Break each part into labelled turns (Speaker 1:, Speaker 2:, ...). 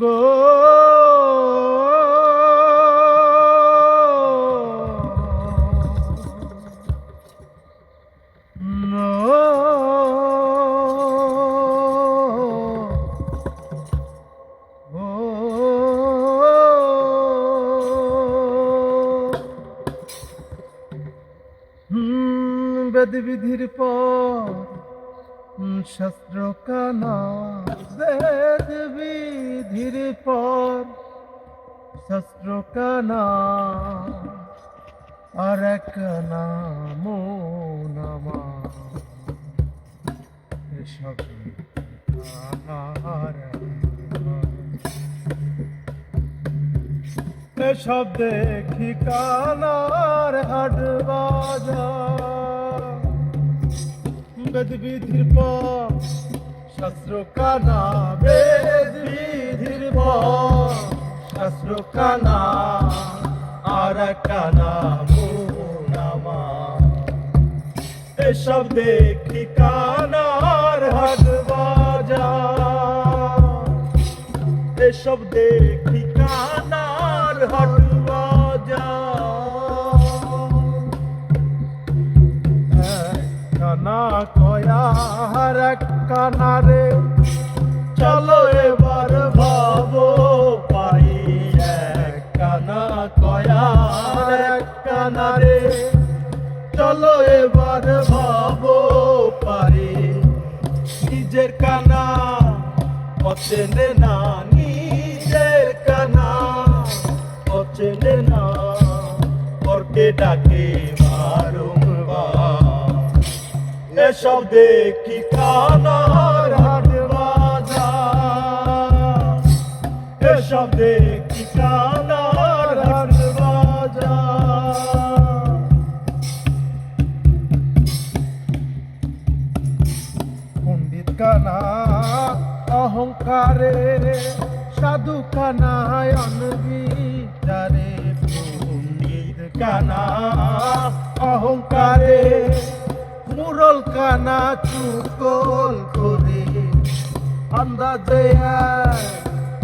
Speaker 1: গো বেদ পর শাস্ত্র কানা বিধির পর শাস্ত্র কানা, আর এক নাম। এসব এসব দেখি কানার হাট বাজার। বেদ বিধির পর শাস্ত্র কানা বেদ বিধির পর শাস্ত্র কানা আর কানা নামা এসব দেখি কানার হাট বাজা। এসব দেখি কানার কানা কয়া আর কানারে। চলো এবার ভাবো এক কানা কয়া আর কানারে। চলো এবার ভাবো, পারি নিজের কানা। অচেনে না নিজের কানা, অচেনে না পরকে ডাকে এসব দেখি কানার হাট বাজার এসব দেখি কানার হাট বাজার পণ্ডিত কানা, অহংকারে সাধু কানায় অনবিচারে পণ্ডিত কানা, অহংকারে মুরল কানা চুকল করে আন্দাজে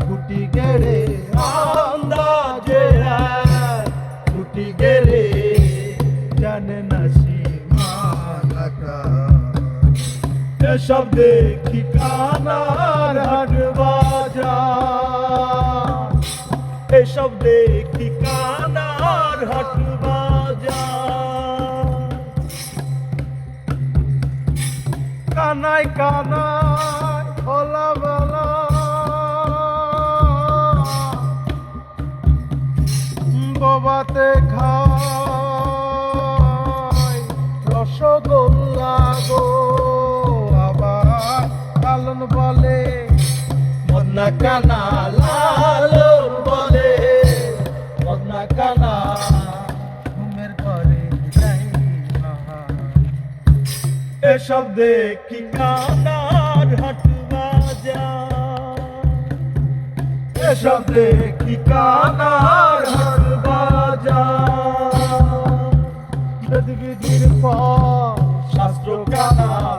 Speaker 1: গুটি গেড়ে, আন্দাজে গুটি গেড়ে। জানে না সীমানাটা। এসব দেখি কানার হাট বাজার। এসব দেখি কানার হাট কানাই কানাই ওলা বেলা। বাবাতে খাই রসগোল্লা গো। এসব দেখি কানার হাটু বাজা? এসব দেখি কানার হাটু বাজা? যদি বিধির পর শাস্ত্র কানার